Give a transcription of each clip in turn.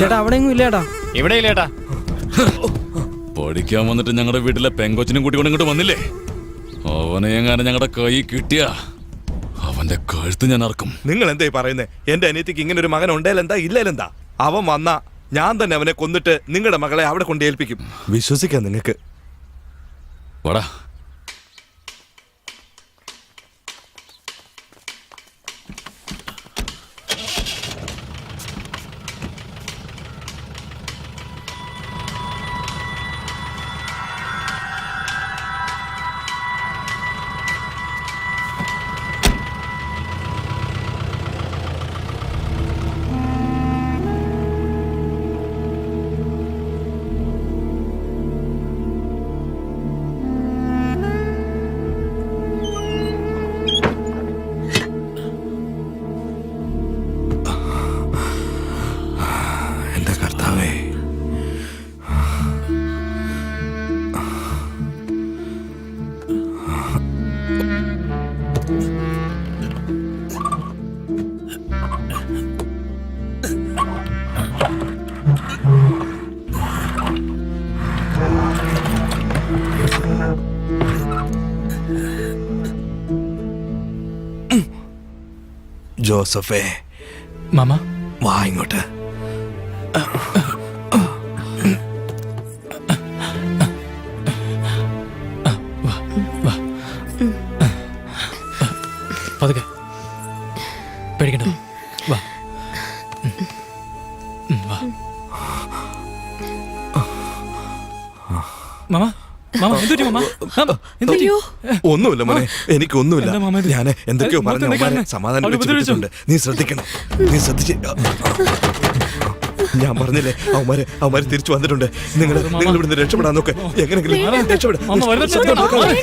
ചേട്ടാ അവിടെ എങ്ങും ഇല്ലേടാ? ഇവിടെ ഇല്ലേട്ടാ പഠിക്കാൻ വന്നിട്ട് ഞങ്ങളുടെ വീട്ടിലെ പെങ്കൊച്ചിനും കൂട്ടിക്കൊണ്ട് ഇങ്ങോട്ട് വന്നില്ലേ? അവനെ എങ്ങാനും ഞങ്ങളുടെ കൈ കിട്ടിയ അവന്റെ കഴുത്ത് ഞാൻ അറക്കും. നിങ്ങൾ എന്തായി പറയുന്നത് എന്റെ അനിയത്തിക്ക് ഇങ്ങനെ ഒരു മകൻ ഉണ്ടേലെന്താ ഇല്ലേലെന്താ അവൻ വന്ന ഞാൻ തന്നെ അവനെ കൊന്നിട്ട് നിങ്ങളുടെ മകളെ അവിടെ കൊണ്ട് ഏൽപ്പിക്കും വിശ്വസിക്കാം നിങ്ങൾക്ക് വാടാ. ജോസഫേ മാമ? വാ ഇങ്ങോട്ട്. മാമ മാമ എന്തുപറ്റി മാമ മാമ, എന്തുപറ്റി? ഒന്നുമില്ല മോനെ എനിക്കൊന്നുമില്ല എന്താ മാമ ഇത്? ഞാൻ എന്തൊക്കെയോ പറഞ്ഞു എന്തൊക്കെയാണ്? സമാധാനം ഉപദ്രവിച്ചോ? നീ ശ്രദ്ധിക്കണം നീ ശ്രദ്ധിച്ച് ഞാൻ പറഞ്ഞില്ലേ അവന്മാര് അവന്മാര് തിരിച്ചു വന്നിട്ടുണ്ട് നിങ്ങൾ നിങ്ങൾ ഇവിടുന്ന് രക്ഷപ്പെടാൻ നോക്ക് എങ്ങനെയെങ്കിലും. മാമ, മാമ.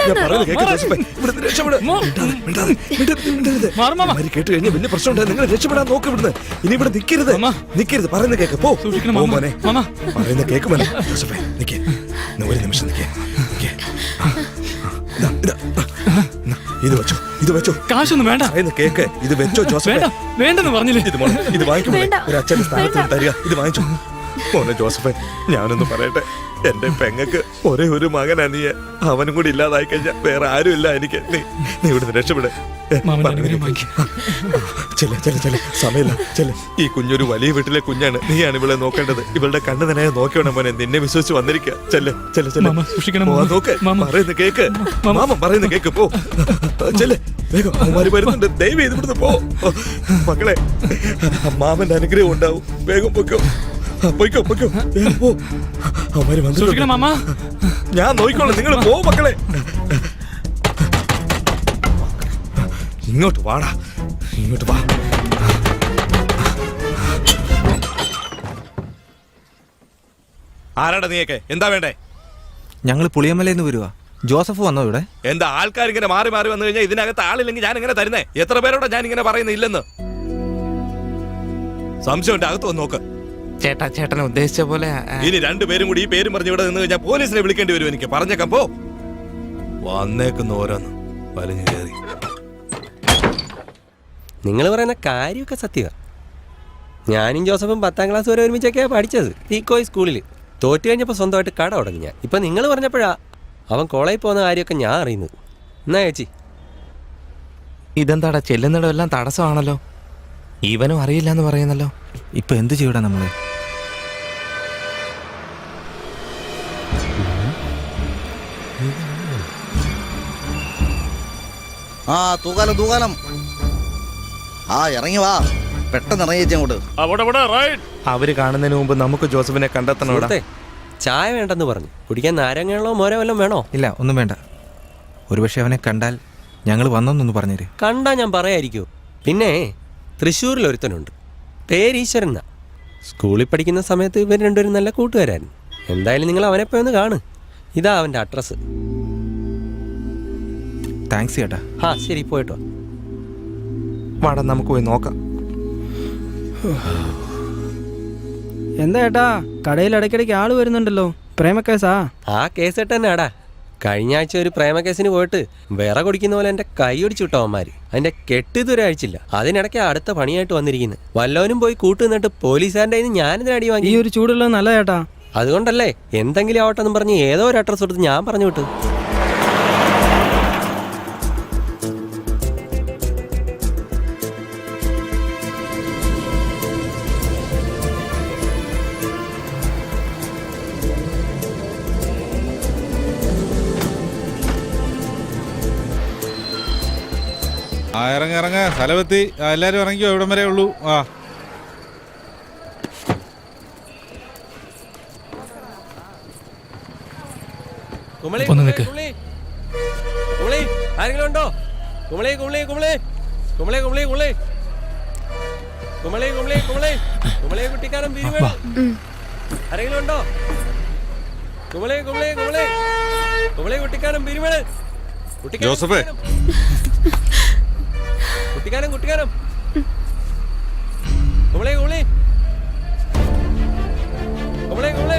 ഞാൻ പറയുന്നത് കേൾക്ക് മാമ. ജോസഫേ. ഇവിടുന്ന് രക്ഷപ്പെട്. മാമ. മിണ്ടാതെ, മിണ്ടാതെ, മിണ്ടരുത്, മിണ്ടരുത്. മാറ് മാമ. അവന്മാര് കേട്ട് കഴിഞ്ഞാൽ വലിയ പ്രശ്നമുണ്ട് നിങ്ങൾ രക്ഷപ്പെടാൻ നോക്ക് ഇവിടുന്ന് ഇനി ഇവിടെ നിക്കരുത് നിക്കരുത് നിൽക്കരുത് പറയുന്നത് കേക്ക് പോ സൂക്ഷിക്കണം, പോ മാമ. മോനെ മാമ. പറയുന്ന കേക്ക് മോനെ ജോസഫേ നിൽക്കേ ഒരു നിമിഷം ഇതാ. എന്നാ, വെച്ചോ ഇത് വെച്ചോ. കാശൊന്നും വേണ്ട. പറയുന്ന കേക്ക് ഇത് വെച്ചോ ജോസഫ്. വേണ്ട വേണ്ടെന്ന് പറഞ്ഞില്ലേ? ഇത് മോനെ ഇത് വാങ്ങിക്കുമോ വേണ്ട. ഒരു അച്ഛന്റെ സ്ഥാനത്ത് തരിക. ഇത് വാങ്ങിച്ചോ. മോനെ ജോസഫേ ഞാനൊന്ന് പറയട്ടെ. എന്റെ പെങ്ങക്ക് ഒരേ ഒരു മകനാ നീ. അവനും കൂടി ഇല്ലാതായി കഴിഞ്ഞാൽ വേറെ ആരും ഇല്ല എനിക്ക്. നീ നീ ഇവിടുന്ന് രക്ഷപ്പെടേ. ചെല്ല് ചെല്ല് ചെല്ല്. സമയമില്ല ചെല്ല്. ഈ കുഞ്ഞൊരു വലിയ വീട്ടിലെ കുഞ്ഞാണ്. നീയാണ് ഇവളെ നോക്കേണ്ടത്. ഇവളുടെ കണ്ണു തന്നെ നോക്കണം മോനെ. നിന്നെ വിശ്വസിച്ച് വന്നിരിക്കുക സൂക്ഷിക്കണം, പോവാൻ മാമ. നോക്ക്. പറയുന്ന കേക്ക്. മാമ. പറയുന്ന കേക്ക് പോ. ചെല്ല്. വേഗം അവന്മാര് വരുന്നുണ്ട്. ഇത് ഇവിടുന്ന് പോ. മക്കളെ മാമന്റെ അനുഗ്രഹം ഉണ്ടാവും. വേഗം പൊയ്ക്കോ. ആ, പൊയ്ക്കോ പൊയ്ക്കോ. അവന്മാര് സൂക്ഷിക്കണം വന്നിട്ടുണ്ട് മാമ. ഞാൻ നോക്കിക്കോളാം നിങ്ങൾ പോ മക്കളെ. ഇങ്ങോട്ട് വാടാ ഇങ്ങോട്ട് വാ. ആരാടാ നീയൊക്കെ? എന്താ വേണ്ടേ? ഞങ്ങൾ പുളിയമലയിൽ വരുവാ. ജോസഫ് വന്നോ ഇവിടെ? എന്താ ആൾക്കാർ ഇങ്ങനെ മാറി മാറി വന്നു കഴിഞ്ഞാൽ ഇതിനകത്ത് ആളില്ലെങ്കിൽ ഞാൻ ഇങ്ങനെ തരുന്നേ? എത്ര പേരോടാ ഞാൻ ഇങ്ങനെ പറയുന്നില്ലെന്ന് സംശയം സംശയമുണ്ട് അകത്ത് വന്ന് നോക്ക്. ചേട്ടാ ചേട്ടനെ ഉദ്ദേശിച്ച പോലെ ഇനി രണ്ടുപേരും കൂടി ഈ പേര് പറഞ്ഞ് ഇവിടെ നിന്ന് കഴിഞ്ഞാൽ പോലീസിനെ വിളിക്കേണ്ടി വരും എനിക്ക്. പറഞ്ഞേക്കാം പോ വന്നേക്കുന്ന ഓരോന്ന് വലിഞ്ഞു കയറി. നിങ്ങൾ പറയുന്ന കാര്യമൊക്കെ സത്യമാണ് ഞാനും ജോസഫും പത്താം ക്ലാസ് വരെ ഒരുമിച്ചൊക്കെയാണ് പഠിച്ചത് തീക്കോയി സ്കൂളിൽ തോറ്റു കഴിഞ്ഞപ്പോൾ സ്വന്തമായിട്ട് കട തുടങ്ങി ഞാൻ. ഇപ്പം നിങ്ങൾ പറഞ്ഞപ്പോഴാ അവൻ കോളേജിൽ പോകുന്ന കാര്യമൊക്കെ ഞാൻ അറിയുന്നത്. എന്നാ ചേച്ചി? ഇതെന്താടാ ചെല്ലുന്നിടം എല്ലാം തടസ്സമാണല്ലോ. ഇവനും അറിയില്ല എന്ന് പറയുന്നല്ലോ. ഇപ്പം എന്ത് ചെയ്യടാ നമ്മൾ? ആ തൂകാലം തൂകാലം. ആ ഇറങ്ങി വാ. പെട്ടെന്ന് ഇറങ്ങി അങ്ങോട്ട്. അവിടെ അവിടെ റൈറ്റ് അവർ കാണുന്നതിന് മുമ്പ് നമുക്ക് ജോസഫിനെ കണ്ടെത്തണം ഇവിടെ. ചായ വേണ്ടെന്ന് പറഞ്ഞു. കുടിക്കാൻ നാരങ്ങകളോ മോരോ വല്ലതും വേണോ? ഇല്ല ഒന്നും വേണ്ട. ഒരുപക്ഷെ അവനെ കണ്ടാൽ ഞങ്ങൾ വന്നൊന്നൊന്ന് പറഞ്ഞേര്. കണ്ടാ ഞാൻ പറയായിരിക്കോ. പിന്നെ തൃശ്ശൂരിൽ ഒരുത്തനുണ്ട് പേരീശ്വരൻ ഈശ്വരൻ സ്കൂളിൽ പഠിക്കുന്ന സമയത്ത് ഇവർ രണ്ടുപേരും നല്ല കൂട്ടുകാരായിരുന്നു. എന്തായാലും നിങ്ങൾ അവനെ പോയി ഒന്ന് കാണ്. ഇതാ അവന്റെ അഡ്രസ്സ് താങ്ക്സ് ചേട്ടാ. ആ ശരി പോയിട്ടോ. വാടാ നമുക്ക് പോയി നോക്കാം. എന്താ ചേട്ടാ? കടയിൽ ഇടയ്ക്കിടയ്ക്ക് ആൾ വരുന്നുണ്ടല്ലോ. പ്രേമക്കേസാ? ആ കേസ് ആടാ കഴിഞ്ഞ ആഴ്ച ഒരു പ്രേമക്കേസിന് പോയിട്ട് വിറ കുടിക്കുന്ന പോലെ എന്റെ കൈ ഒടിച്ചു വിട്ടോ അവന്മാര്. അതിന്റെ കെട്ട് ഇതുവരെ അഴിച്ചില്ല. അതിനിടയ്ക്ക് അടുത്ത പണിയായിട്ട് വന്നിരിക്കുന്നത് വല്ലവനും പോയി കൂട്ടുനിന്നിട്ട് പോലീസുകാരന്റെ കയ്യിൽ നിന്ന് ഞാനിതിന് അടി ഈ ഒരു ചൂടുള്ളത് നല്ല ചേട്ടാ. അതുകൊണ്ടല്ലേ എന്തെങ്കിലും ആവട്ടെ എന്ന് പറഞ്ഞ് ഏതോ ഒരു അഡ്രസ് കൊടുത്ത് ഞാൻ പറഞ്ഞു വിട്ടു ആ ഇറങ്ങ ഇറങ്ങ. സ്ഥലമെത്തി. എല്ലാവരും എല്ലാരും ഇറങ്ങിക്കോ. ഇവിടം വരെ ഉള്ളൂ. ആ. ഒന്ന് കുമളി. കുമളി, ആരെങ്കിലും ഉണ്ടോ? കുമളി കുമളി കുമളി. കുമളി കുമളി കുമളി. കുമളി കുമളി കുമളി. കുമളി കുട്ടിക്കാരൻ ആരെങ്കിലും ഉണ്ടോ? കുമളി കുമളി കുമളി. കുമളി കുട്ടിക്കാരൻ പിരിവേട് കുട്ടിക്കാരൻ, ജോസഫേ. കുട്ടിക്കാരൻ കുട്ടിക്കാനം. കുമളി കുമളി കുമളി കുമളി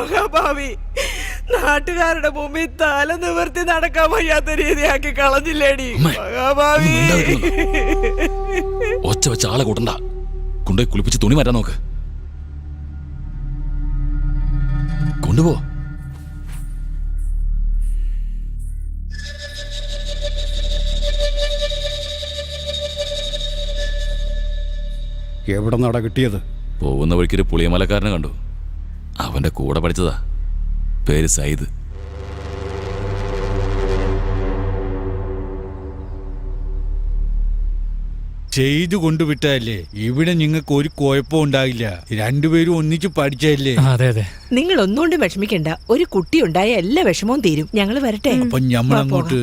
മഹാഭാവി നാട്ടുകാരുടെ മുമ്പിൽ തല നിവർത്തി നടക്കാൻ വയ്യാത്ത രീതിയാക്കി കളഞ്ഞില്ലേടി. മഹാഭാവി? ഒച്ച വെച്ച ആളെ കൂട്ടണ്ട കൊണ്ടുപോയി കുളിപ്പിച്ച് തുണി മാറ്റാൻ നോക്ക്. കൊണ്ടുപോ. എവിടെ നട കിട്ടിയത്? പോകുന്ന വഴിക്കൊരു പുളിയമലക്കാരനെ കണ്ടു. അവന്റെ കൂടെ പഠിച്ചതാ. പേര് സയ്യിദ് ചെയ്തു കൊണ്ടുവിട്ടല്ലേ ഇവിടെ നിങ്ങൾക്ക് ഒരു കുഴപ്പവും ഉണ്ടാകില്ല രണ്ടുപേരും ഒന്നിച്ച് പഠിച്ചതല്ലേ? അതെ അതെ. നിങ്ങൾ ഒന്നുകൊണ്ടും വിഷമിക്കണ്ട. ഒരു കുട്ടി ഉണ്ടായ എല്ലാ വിഷമവും തീരും. ഞങ്ങൾ വരട്ടെ. അപ്പൊ ഞമ്മളങ്ങോട്ട്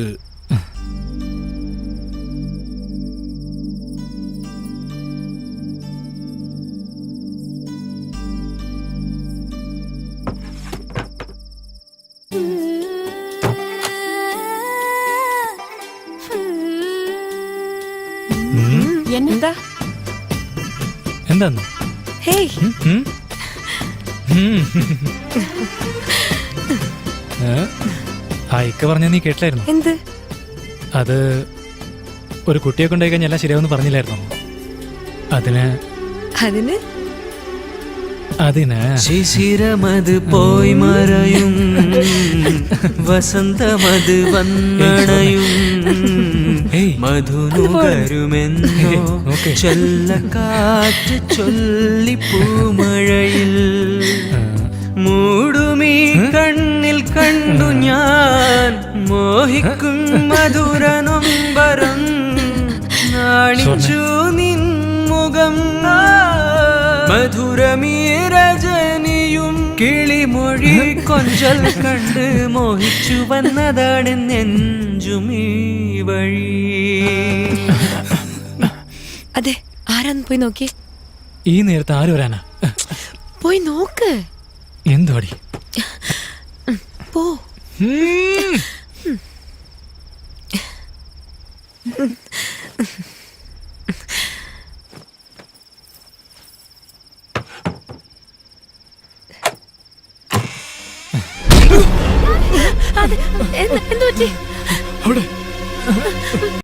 എന്താന്ന് ഹേയ്. ഇക്ക പറഞ്ഞ നീ കേട്ടില്ലായിരുന്നു? എന്ത്? അത് ഒരു കുട്ടിയെ കൊണ്ടുപോയി കഴിഞ്ഞാൽ എല്ലാം ശരിയാവെന്ന് പറഞ്ഞില്ലായിരുന്നു? അതിന് അതിന്? അതിന് ശിശിരമത് പോയി മറയും. വസന്തമത് വന്നണയും. മധുനുകരുമെന്നോ. ചൊല്ലക്കാറ്റ് ചൊല്ലി പൂമഴയിൽ മൂടുമീ കണ്ണിൽ കണ്ടു ഞാൻ മോഹിക്കും മധുര നൊമ്പരം നാണിച്ചു നിൻ മുഖം. മധുരമീ രജനിയും കിളിമൊഴി കൊഞ്ചൽ കണ്ട് മോഹിച്ചു വന്നതാണ് നെഞ്ചുമീ വഴി. അതെ ആരാ ആരാന്ന് പോയി നോക്കി? ഈ നേരത്തെ ആര് വരാനാ? പോയി നോക്ക്. എന്തോടി പോ.